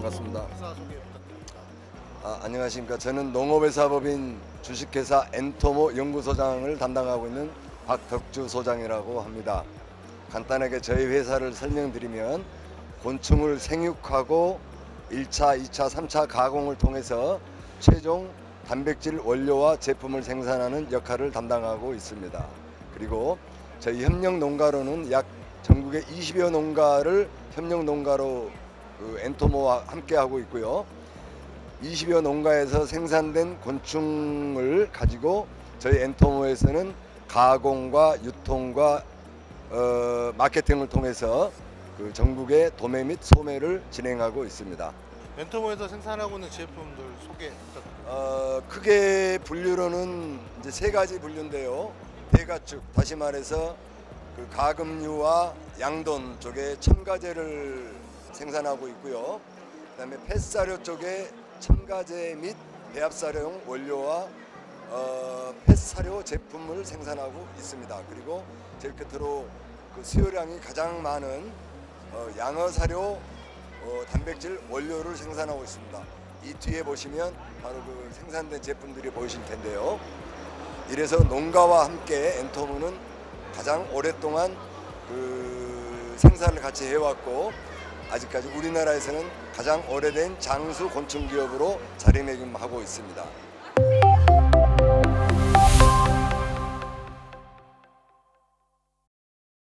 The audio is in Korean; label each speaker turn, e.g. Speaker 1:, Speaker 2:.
Speaker 1: 반갑습니다.
Speaker 2: 부탁드립니다.
Speaker 1: 아, 안녕하십니까. 저는 농업회사 법인 주식회사 엔토모 연구소장을 담당하고 있는 박덕주 소장이라고 합니다. 간단하게 저희 회사를 설명드리면 곤충을 생육하고 1차, 2차, 3차 가공을 통해서 최종 단백질 원료와 제품을 생산하는 역할을 담당하고 있습니다. 그리고 저희 협력 농가로는 약 전국의 20여 농가를 협력 농가로 그 엔토모와 함께 하고 있고요. 20여 농가에서 생산된 곤충을 가지고 저희 엔토모에서는 가공과 유통과 어, 마케팅을 통해서 그 전국의 도매 및 소매를 진행하고 있습니다.
Speaker 2: 멘토모에서 생산하고 있는 제품들 소개 부탁드립니다.
Speaker 1: 어, 크게 분류로는 이제 세 가지 분류인데요. 대가축, 다시 말해서 그 가금류와 양돈 쪽에 첨가제를 생산하고 있고요. 그다음에 펫사료 쪽에 첨가제 및 배합사료용 원료와 어, 펫사료 제품을 생산하고 있습니다. 그리고 제일 끝으로 그 수요량이 가장 많은 어, 양어사료 어, 단백질 원료를 생산하고 있습니다. 이 뒤에 보시면 바로 그 생산된 제품들이 보이실 텐데요. 이래서 농가와 함께 엔토무는 가장 오랫동안 그 생산을 같이 해왔고 아직까지 우리나라에서는 가장 오래된 장수 곤충 기업으로 자리매김하고 있습니다.